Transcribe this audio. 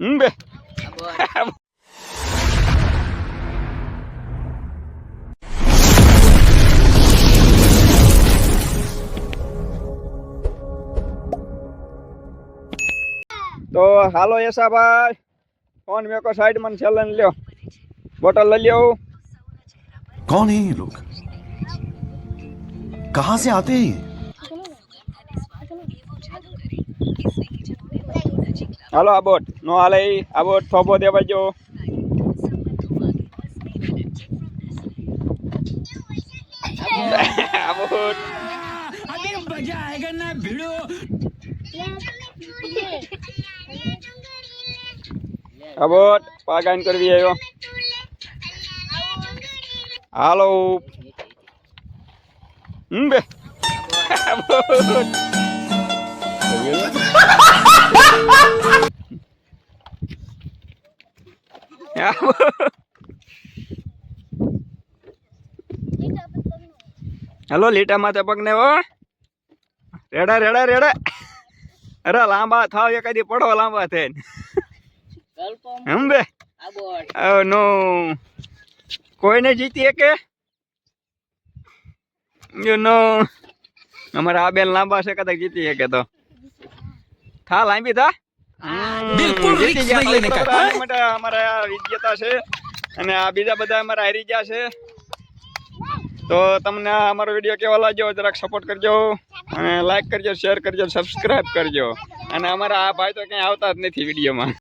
Mbe. तो हालो ये भाई कौन मेरे को साइड मन से लियो बोतल ले लियो कौन है ये लोग? कहाँ से आते हैं હાલો આ બોટ નો હાલે ઈ. આ બોટ થોભો દેવા જો આ બોટ આ બોટ પાગાન કરવી આવ્યો હાલો હમ બે આ હાલો, લીટા માથે પગને હો. રેડા રેડા રેડા. અરે, લાંબા થાવ, એકાદી પડો લાંબા થઈને. હમ બે? Oh no. કોઈને જીતી કે નો. અમારા આ બેન લાંબા છે, કદાચ જીતી શકે તો. થા, લાંબી થા. બિલકુલ રિક્સ નહીં લઈને કા. બધા અમારા આ વિજેતા છે. અને આ બીજા બધા અમારા હારી ગયા છે. તો તમને આ અમારો વીડિયો કેવો લાગ્યો જરાક સપોર્ટ કરજો. અને લાઈક કરજો શેર કરજો સબસ્ક્રાઇબ કરજો. અને અમારા આ ભાઈ તો ક્યાંય આવતા જ નથી વિડીયોમાં.